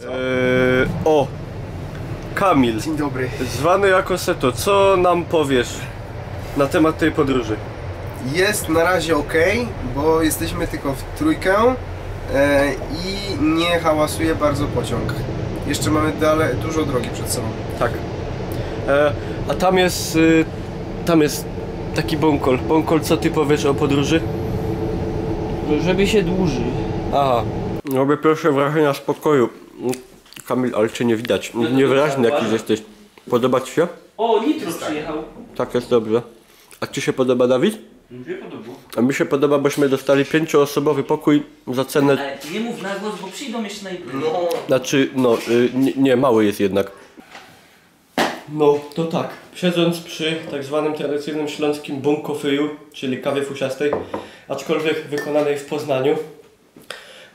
Eee, o! Kamil, Dzień dobry. zwany jako Seto, co nam powiesz na temat tej podróży? Jest na razie ok, bo jesteśmy tylko w trójkę e, i nie hałasuje bardzo pociąg. Jeszcze mamy dalej dużo drogi przed sobą. Tak. E, a tam jest, y, tam jest taki bąkol. Bąkol, co ty powiesz o podróży? Żeby się dłuży. Aha. Robię pierwsze wrażenia z pokoju. Kamil, ale cię nie widać. No to Niewyraźny tak, jakiś jesteś. Podoba ci się? O, Nitro przyjechał. Tak jest dobrze. A ci się podoba, Dawid? Mi się podoba. A mi się podoba, bośmy dostali pięcioosobowy pokój za cenę... Ale nie mów na głos, bo przyjdą jeszcze na imprezę. No, Znaczy, no, y, nie, nie, mały jest jednak. No, to tak. Siedząc przy tak zwanym tradycyjnym śląskim bunkofyju, czyli kawie fusiastej, aczkolwiek wykonanej w Poznaniu,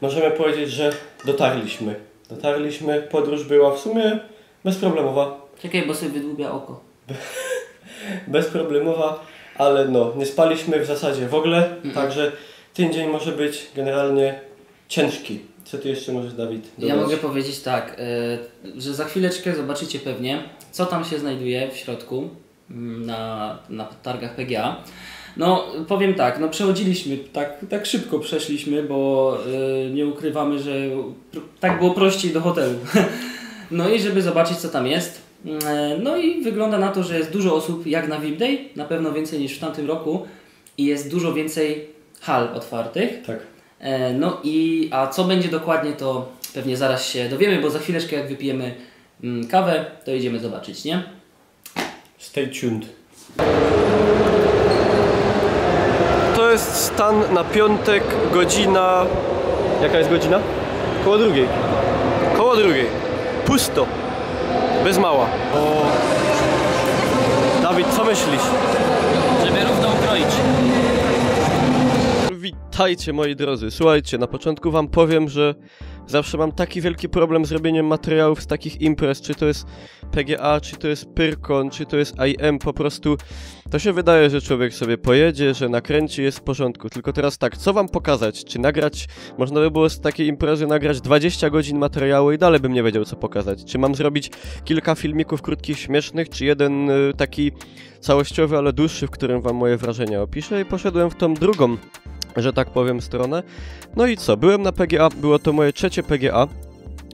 możemy powiedzieć, że dotarliśmy. Dotarliśmy, podróż była w sumie bezproblemowa. Czekaj, bo sobie wydłubia oko. Bezproblemowa, ale no, nie spaliśmy w zasadzie w ogóle, także ten dzień może być generalnie ciężki. Co ty jeszcze możesz, Dawid? Ja dodać? mogę powiedzieć tak, y, że za chwileczkę zobaczycie pewnie, co tam się znajduje w środku mm, na, na targach PGA. No, powiem tak, no przechodziliśmy, tak, tak szybko przeszliśmy, bo y, nie ukrywamy, że tak było prościej do hotelu. No i żeby zobaczyć, co tam jest. E, No i wygląda na to, że jest dużo osób jak na VIP Day, na pewno więcej niż w tamtym roku i jest dużo więcej hal otwartych. Tak. E, No i a co będzie dokładnie, to pewnie zaraz się dowiemy, bo za chwileczkę jak wypijemy mm, kawę, to idziemy zobaczyć, nie? Stay tuned. To jest stan na piątek, godzina. Jaka jest godzina? Koło drugiej. Koło drugiej. Pusto. Bez mała. O. Dawid, co myślisz? Witajcie moi drodzy. Słuchajcie, na początku wam powiem, że zawsze mam taki wielki problem z robieniem materiałów z takich imprez, czy to jest PGA, czy to jest Pyrkon, czy to jest IM, po prostu to się wydaje, że człowiek sobie pojedzie, że nakręci, jest w porządku. Tylko teraz tak, co wam pokazać? Czy nagrać, można by było z takiej imprezy nagrać 20 godzin materiału i dalej bym nie wiedział co pokazać. Czy mam zrobić kilka filmików krótkich, śmiesznych, czy jeden y, taki całościowy, ale dłuższy, w którym wam moje wrażenia opiszę i poszedłem w tą drugą że tak powiem, stronę. No i co, byłem na PGA, było to moje trzecie PGA.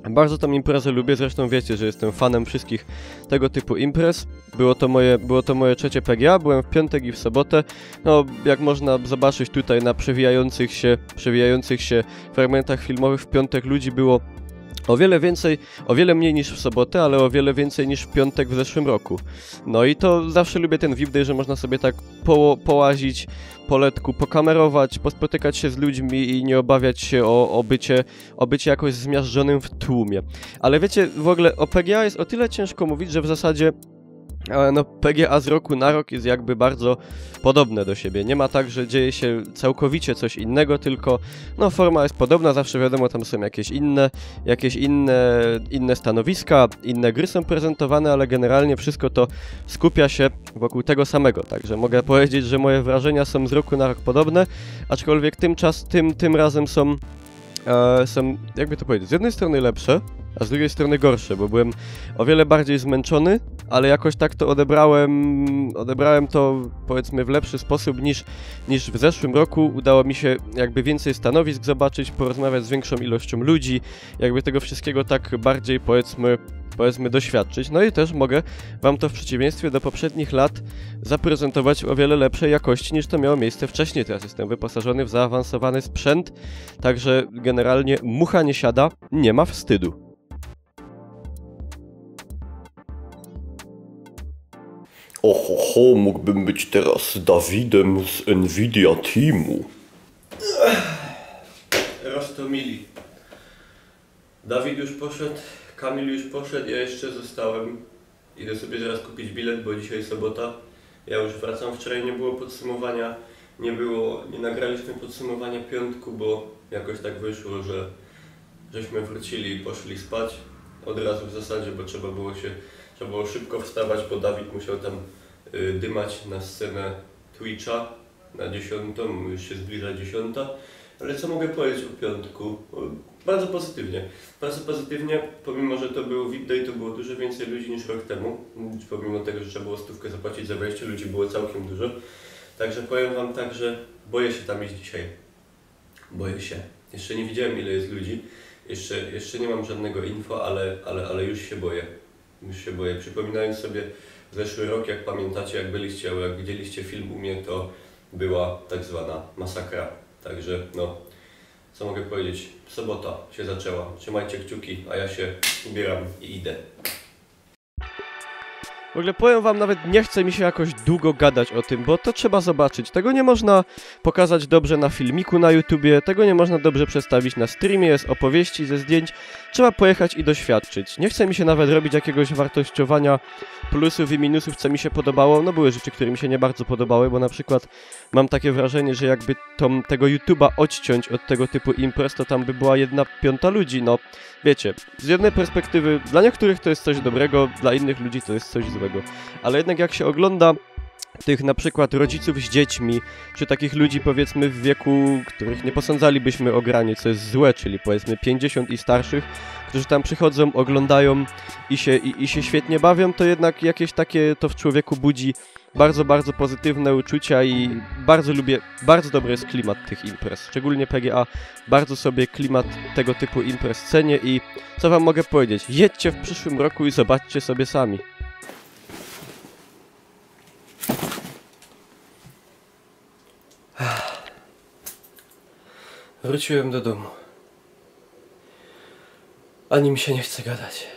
Bardzo tą imprezę lubię, zresztą wiecie, że jestem fanem wszystkich tego typu imprez. Było to moje, było to moje trzecie PGA, byłem w piątek i w sobotę. No, jak można zobaczyć tutaj na przewijających się, przewijających się fragmentach filmowych, w piątek ludzi było o wiele więcej, o wiele mniej niż w sobotę, ale o wiele więcej niż w piątek w zeszłym roku. No i to zawsze lubię ten VIP Day, że można sobie tak po, połazić po letku, pokamerować, pospotykać się z ludźmi i nie obawiać się o, o, bycie, o bycie jakoś zmiażdżonym w tłumie. Ale wiecie, w ogóle o PGA jest o tyle ciężko mówić, że w zasadzie e, no, PGA z roku na rok jest jakby bardzo podobne do siebie. Nie ma tak, że dzieje się całkowicie coś innego, tylko no, forma jest podobna, zawsze wiadomo, tam są jakieś inne, jakieś inne, inne stanowiska, inne gry są prezentowane, ale generalnie wszystko to skupia się wokół tego samego. Także mogę powiedzieć, że moje wrażenia są z roku na rok podobne, aczkolwiek tym, czas, tym, tym razem są, e, są, jakby to powiedzieć, z jednej strony lepsze, a z drugiej strony gorsze, bo byłem o wiele bardziej zmęczony, ale jakoś tak to odebrałem, odebrałem to powiedzmy w lepszy sposób niż, niż w zeszłym roku. Udało mi się jakby więcej stanowisk zobaczyć, porozmawiać z większą ilością ludzi, jakby tego wszystkiego tak bardziej powiedzmy, powiedzmy doświadczyć. No i też mogę wam to w przeciwieństwie do poprzednich lat zaprezentować o wiele lepszej jakości niż to miało miejsce wcześniej. Teraz jestem wyposażony w zaawansowany sprzęt, także generalnie mucha nie siada, nie ma wstydu. Ohoho, mógłbym być teraz Dawidem z Nvidia Teamu. Roztomili. Dawid już poszedł, Kamil już poszedł, ja jeszcze zostałem. Idę sobie zaraz kupić bilet, bo dzisiaj sobota. Ja już wracam, wczoraj nie było podsumowania, nie było, nie nagraliśmy podsumowania piątku, bo jakoś tak wyszło, że żeśmy wrócili i poszli spać od razu w zasadzie, bo trzeba było się, trzeba było szybko wstawać, bo Dawid musiał tam y, dymać na scenę Twitcha na dziesiątą, już się zbliża dziesiąta. Ale co mogę powiedzieć o piątku? Bardzo pozytywnie. Bardzo pozytywnie, pomimo że to był VIP to było dużo więcej ludzi niż rok temu. Pomimo tego, że trzeba było stówkę zapłacić za wejście, ludzi było całkiem dużo. Także powiem Wam tak, że boję się tam iść dzisiaj. Boję się. Jeszcze nie widziałem ile jest ludzi. Jeszcze, jeszcze nie mam żadnego info, ale, ale, ale już się boję. Już się boję. Przypominając sobie zeszły rok, jak pamiętacie, jak byliście, jak widzieliście film u mnie, to była tak zwana masakra. Także no, co mogę powiedzieć? Sobota się zaczęła. Trzymajcie kciuki, a ja się ubieram i idę. W ogóle powiem wam, nawet nie chce mi się jakoś długo gadać o tym, bo to trzeba zobaczyć. Tego nie można pokazać dobrze na filmiku na YouTubie, tego nie można dobrze przedstawić na streamie, z opowieści, ze zdjęć. Trzeba pojechać i doświadczyć. Nie chce mi się nawet robić jakiegoś wartościowania plusów i minusów, co mi się podobało. No były rzeczy, które mi się nie bardzo podobały, bo na przykład mam takie wrażenie, że jakby tą, tego YouTuba odciąć od tego typu imprez, to tam by była jedna piąta ludzi. No, wiecie, z jednej perspektywy dla niektórych to jest coś dobrego, dla innych ludzi to jest coś złego. Ale jednak jak się ogląda tych na przykład rodziców z dziećmi, czy takich ludzi powiedzmy w wieku, których nie posądzalibyśmy o granie, co jest złe, czyli powiedzmy 50 i starszych, którzy tam przychodzą, oglądają i się, i, i się świetnie bawią, to jednak jakieś takie to w człowieku budzi bardzo, bardzo pozytywne uczucia i bardzo lubię, bardzo dobry jest klimat tych imprez, szczególnie PGA, bardzo sobie klimat tego typu imprez cenię i co wam mogę powiedzieć, jedźcie w przyszłym roku i zobaczcie sobie sami. Wróciłem do domu. Ani mi się nie chce gadać.